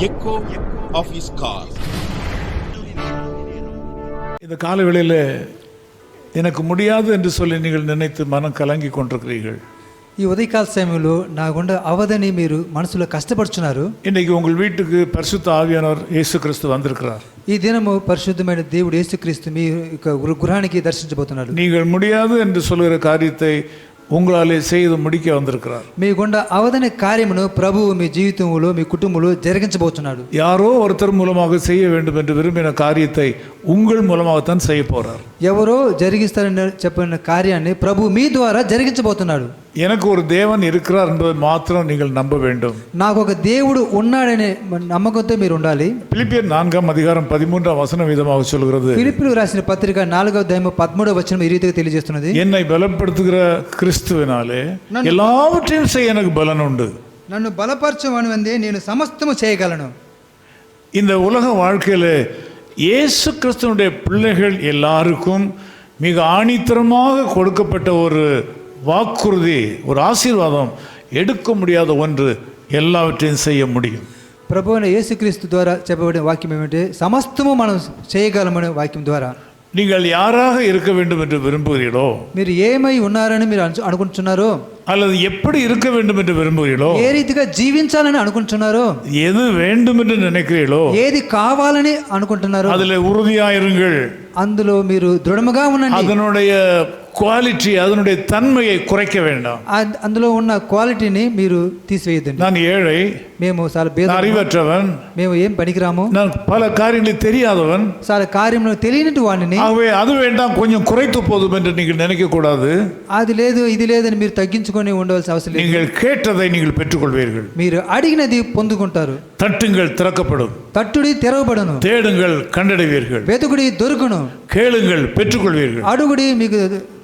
echo of his car. இந்த காலவேளையில் எனக்கு முடியாது என்று சொல்லி நீங்கள் நினைத்து மனம் கலங்கி கொண்டிருக்கிறீர்கள் ఈ ఉదయకాల సమయంలో నా గుండా అవదని మీరు మనసులో కష్టపడుచున్నారు இன்னைக்கு உங்கள் வீட்டுக்கு பரிசுத்த ஆவியானவர் இயேசு கிறிஸ்து வந்திருக்கிறார் ఈ దినము పరిశుద్ధమైన దేవుడు యేసుక్రీస్తు మీ యొక్క గృ- గృహానికి దర్శించబోతున్నాడు நீங்கள் முடியாது என்று சொல்கிற காரியத்தை உங்களாலே செய்து முடிக்க வந்திருக்கிறார் మీ గుండా అవదనే కార్యమును ప్రభువు మీ జీవితంలో మీ కుటుంబంలో జరిగించబోతున్నాడు யாரோ ஒருத்தர் மூலமாக செய்ய வேண்டும் என்று விரும்பின காரியத்தை உங்கள் மூலமாகத்தான் செய்ய போறார் ఎవరో జరిగిస్తారని చెప్పిన కార్యాన్ని ప్రభు మీ ద్వారా జరిగించబోతున్నాడు எனக்கு ஒரு தேவன் இருக்கிறார் என்பதை மாத்திரம் நீங்கள் நம்ப வேண்டும் నాకు ఒక దేవుడు ఉన్నాడనే నమ్మకంతో మీరు ఉండాలి பிலிப்பியர் நான்காம் அதிகாரம் பதிமூன்றாம் வசனம் விதமாக சொல்கிறது ఫిలిపిలు రాసిన పత్రిక నాలుగవ దయము పదమూడవ వచనం ఈ రీతిగా తెలియజేస్తున్నది என்னை பலப்படுத்துகிற கிறிஸ்துவினாலே எல்லாவற்றையும் செய்ய எனக்கு பலன் உண்டு నన్ను బలపరచమని నేను సమస్తము చేయగలను இந்த உலக வாழ்க்கையில் இயேசு கிறிஸ்துவனுடைய பிள்ளைகள் எல்லாருக்கும் மிக ஆணித்தரமாக கொடுக்கப்பட்ட ஒரு வாக்குறுதி ஒரு ஆசீர்வாதம் எடுக்க முடியாத ஒன்று எல்லாவற்றையும் செய்ய முடியும் ప్రభు అయిన యేసుక్రీస్తు ద్వారా చెప్పబడిన వాక్యం ఏమిటంటే సమస్తము మనం చేయగలమనే వాక్యం ద్వారా நீங்கள் யாராக இருக்க வேண்டும் என்று விரும்புகிறீர்களோ మీరు ఏమై ఉన్నారని మీరు అను- అనుకుంటున్నారో அல்லது எப்படி இருக்க வேண்டும் என்று விரும்புகிறீர்களோ ఏ రీతిగా జీవించాలని అనుకుంటున్నారో எது வேண்டும் என்று நினைக்கிறீர்களோ ఏది కావాలని అనుకుంటున్నారో அதில் உறுதியாயிருங்கள் అందులో మీరు దృఢముగా ఉండండి அதனுடைய குவாலிட்டி அதனுடைய தன்மையை குறைக்க வேண்டாம் ఆ- అందులో ఉన్న క్వాలిటీని మీరు తీసివేయద్దండి நான் ஏழை మేము చాలా நான் భేద அறிவற்றவன் మేము ఏం పనికిరాము நான் பல காரியங்களை தெரியாதவன் చాలా కార్యంలో తెలియనట్టు వాడిని ஆகவே அது வேண்டாம் கொஞ்சம் குறைத்து போதும் என்று நீங்கள் நினைக்க கூடாது అది లేదు ఇది లేదని మీరు తగ్గించుకొని ఉండవలసిన అవసరం లేదు நீங்கள் கேட்டதை நீங்கள் பெற்றுக்கொள்வீர்கள் మీరు అడిగినది పొందుకుంటారు தட்டுங்கள் திறக்கப்படும் తట్టుడి తెరవబడును தேடுங்கள் கண்டடைவீர்கள் వెతుకుడి దొరుకును கேளுங்கள் பெற்றுக்கொள்வீர்கள் అడుగుడి మీకు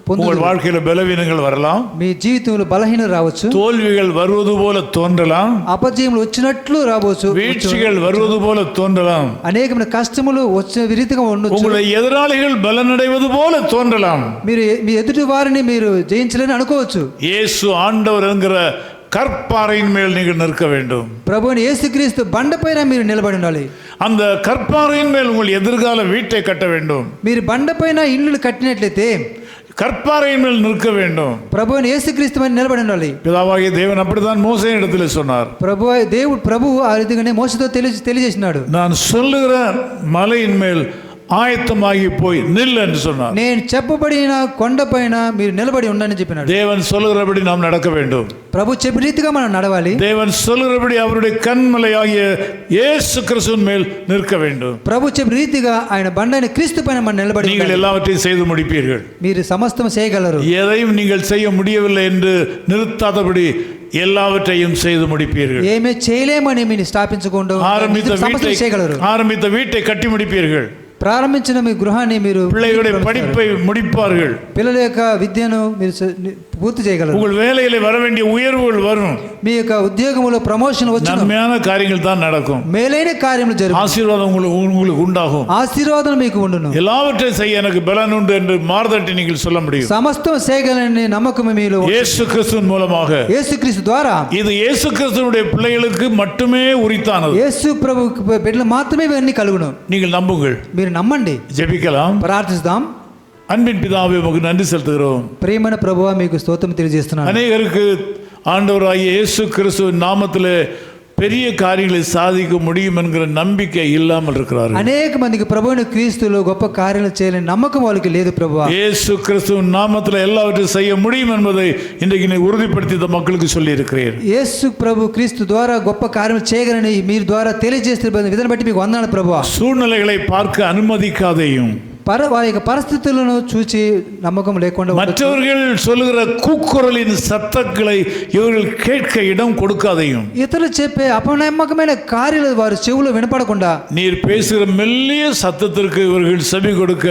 పొందు வாழ்க்கையில பலவீனங்கள் வரலாம். మీ జీవితంలో బలహీనలు రావచ్చు. தோல்விகள் வருவது போல தோன்றலாம். అపజయములు వచ్చినట్లు రావచ్చు வீழ்ச்சிகள் வருவது போல தோன்றலாம். అనేకమైన కష్టములు వచ్చే రీతిగా ఉండొచ్చు. உங்களுடைய எதிராளிகள் பலனடைவது போல தோன்றலாம். మీరు మీ ఎదుటి వారిని మీరు జయించలేని అనుకోవచ్చు. இயேசு ஆண்டவர் என்கிற கற்பாறையின் மேல் நீங்கள் நிற்க வேண்டும். ప్రభుని యేసుక్రీస్తు கிறிஸ்து మీరు నిలబడి ఉండాలి. அந்த கற்பாறையின் மேல் உங்கள் எதிர்கால வீட்டை கட்ட வேண்டும். మీరు బండపైన ఇల్లు కట్టినట్లయితే கற்பாறையின் மேல் நிற்க வேண்டும் ప్రభుని యేసుక్రీస్తు పైన నిలబడి ఉండాలి பிதாவாகிய தேவன் அப்படித்தான் மோசே இடத்துல சொன்னார் ప్రభు దేవుడు ప్రభు ఆ రీతిగానే మోసతో తెలియ తెలియజేసినాడు நான் சொல்லுகிற மலையின் மேல் ஆயத்தமாகி போய் நில் என்று சொன்னார் నేను చెప్పబడిన కొండపైన మీరు నిలబడి ఉండని చెప్పినాడు தேவன் சொல்லுகிறபடி நாம் நடக்க வேண்டும் ప్రభు చెప్పిన రీతిగా మనం నడవాలి தேவன் சொல்லுகிறபடி அவருடைய கண்மலையாகிய இயேசு கிறிஸ்துவின் மேல் நிற்க வேண்டும் ప్రభు చెప్పిన రీతిగా ఆయన బండైన క్రీస్తు పైన మనం నిలబడి நீங்கள் ఉండాలి. எல்லாவற்றையும் செய்து முடிப்பீர்கள் మీరు సమస్తం చేయగలరు எதையும் நீங்கள் செய்ய முடியவில்லை என்று நிறுத்தாதபடி எல்லாவற்றையும் செய்து முடிப்பீர்கள் ఏమీ చేయలేమని మీరు స్థాపించకుండా ஆரம்பித்த సమస్తం வீட்டை చేయగలరు ஆரம்பித்த வீட்டை கட்டி முடிப்பீர்கள் ప్రారంభించిన మీ గృహాన్ని మీరు పిల్లల పడిపై ముడిపారు పిల్లల యొక్క విద్యను మీరు పూర్తి చేయగలరు உங்கள் வேலையில வர வேண்டிய உயர்வுகள் வரும் మీ యొక్క ఉద్యోగంలో ప్రమోషన్ వచ్చి நன்மையான காரியங்கள் தான் நடக்கும் మేలైన కార్యములు జరుగు ஆசீர்வாதம் உங்களுக்கு உங்களுக்கு உண்டாகும் ఆశీర్వాదం మీకు ఉండును எல்லாவற்றையும் செய்ய எனக்கு பலன் உண்டு என்று மாறுதட்டி நீங்கள் சொல்ல முடியும் సమస్తం చేయగలని నమ్మకం మీలో இயேசு கிறிஸ்துவின் மூலமாக యేసుక్రీస్తు ద్వారా இது இயேசு கிறிஸ்துவனுடைய பிள்ளைகளுக்கு மட்டுமே உரித்தானது యేసు ప్రభు బిడ్డలు మాత్రమే ఇవన్నీ కలుగును நீங்கள் நம்புங்கள் మీరు నమ్మండి ஜெபிக்கலாம் ప్రార్థిస్తాం அன்பின் பிதாவே உமக்கு நன்றி செலுத்துகிறோம் ప్రియమైన ప్రభువా మీకు స్తోత్రం తెలియజేస్తున్నాను அநேகருக்கு ஆண்டவராகிய இயேசு கிறிஸ்துவின் நாமத்தில் பெரிய காரியங்களை சாதிக்க முடியும் என்கிற நம்பிக்கை இல்லாமல் இருக்கிறார்கள் అనేక మందికి ప్రభువుని క్రీస్తులో గొప్ప కార్యాలు చేయాలని నమ్మకం వాళ్ళకి లేదు ప్రభువా இயேசு கிறிஸ்துவின் நாமத்தில் எல்லாவற்றையும் செய்ய முடியும் என்பதை இன்றைக்கு நீ உறுதிப்படுத்தி இந்த மக்களுக்கு சொல்லி இருக்கிறீர் యేసు ప్రభు క్రీస్తు ద్వారా గొప్ప కార్యం చేయగలని మీరు ద్వారా తెలియజేస్తున్న విధానం బట్టి మీకు వందనాలు ప్రభువా சூழ்நிலைகளை பார்க்க அனுமதிக்காதையும் పర వారి యొక్క పరిస్థితులను చూచి నమ్మకం లేకుండా ఉండొచ్చు. மற்றவர்கள் சொல்லுகிற கூக்குரலின் சத்தங்களை இவர்கள் கேட்க இடம் கொடுக்காதையும் ఇతరులు చెప్పే అపనమ్మకమైన కార్యాలు వారి చెవులో వినపడకుండా நீர் பேசுகிற மெல்லிய சத்தத்திற்கு இவர்கள் செவி கொடுக்க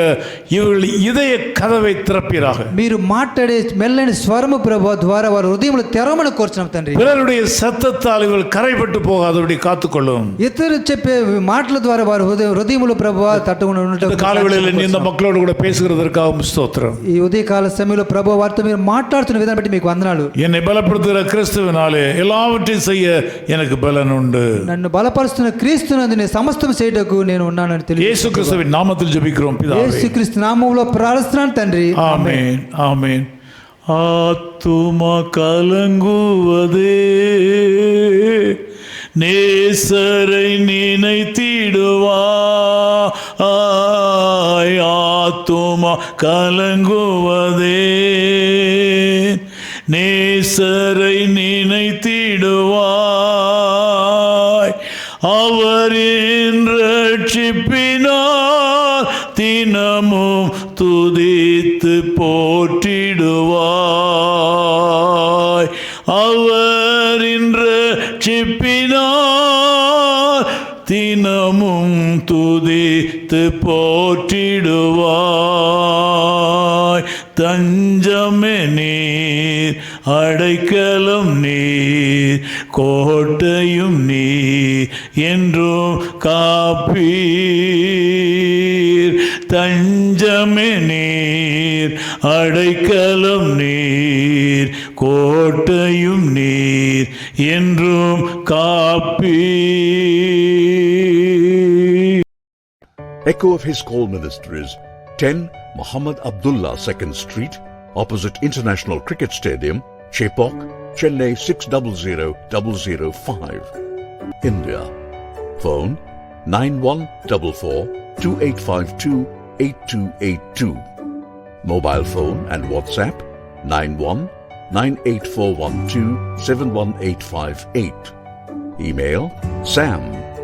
இவர்கள் இதய கதவை திறப்பீராக మీరు మాట్లాడే మెల్లని స్వరము ప్రభు ద్వారా వారి హృదయంలో తెరవమని కోరుచున్నాం తండ్రి பிறருடைய சத்தத்தால் இவர்கள் கரைப்பட்டு போகாதபடி காத்துக்கொள்ளும் ఇతరులు చెప్పే మాటల ద్వారా వారి హృదయ హృదయములో ప్రభు తట్టుకుని இந்த ఉండటం காலவெளியில் நீர் இந்த மக்களோடு கூட பேசுகிறதற்காகவும் ஸ்தோத்திரம் ఈ ఉదయకాల సమయంలో ప్రభు వారితో మీరు మాట్లాడుతున్న విధానం బట్టి మీకు వందనాలు என்னை பலப்படுத்துகிற கிறிஸ்துவினாலே எல்லாவற்றையும் செய்ய எனக்கு பலன் உண்டு నన్ను బలపరుస్తున్న క్రీస్తునందు నేను సమస్తం చేయటకు నేను ఉన్నానని తెలియదు இயேசு கிறிஸ்துவின் நாமத்தில் ஜெபிக்கிறோம் பிதாவே యేసుక్రీస్తు నామంలో ప్రార్థిస్తున్నాను తండ్రి ஆமென் ஆமென் ஆத்துமா கலங்குவதே நேசரை நினைத்திடுவா ஆத்துமா கலங்குவதே. நேசரை நினைத்திடுவாய். அவரின் ரட்சிப்பினார் தினமும் துதித்து போற்றிடுவாய். அவரின் ரட்சிப்பினார் துதித்து போற்றிடுவாய். தஞ்சமே நீர் அடைக்கலும் நீர் கோட்டையும் நீர் என்றும் காப்பீர். தஞ்சமே நீர் அடைக்கலும் நீர் கோட்டையும் நீர் என்றும் காப்பீர். Echo of His Call minister is 10 Muhammad Abdullah 2nd Street, opposite International Cricket Stadium, Chepok, Chennai 600005. India. Phone 9144 2852 8282. Mobile phone and WhatsApp 91 98412 71858. Email sam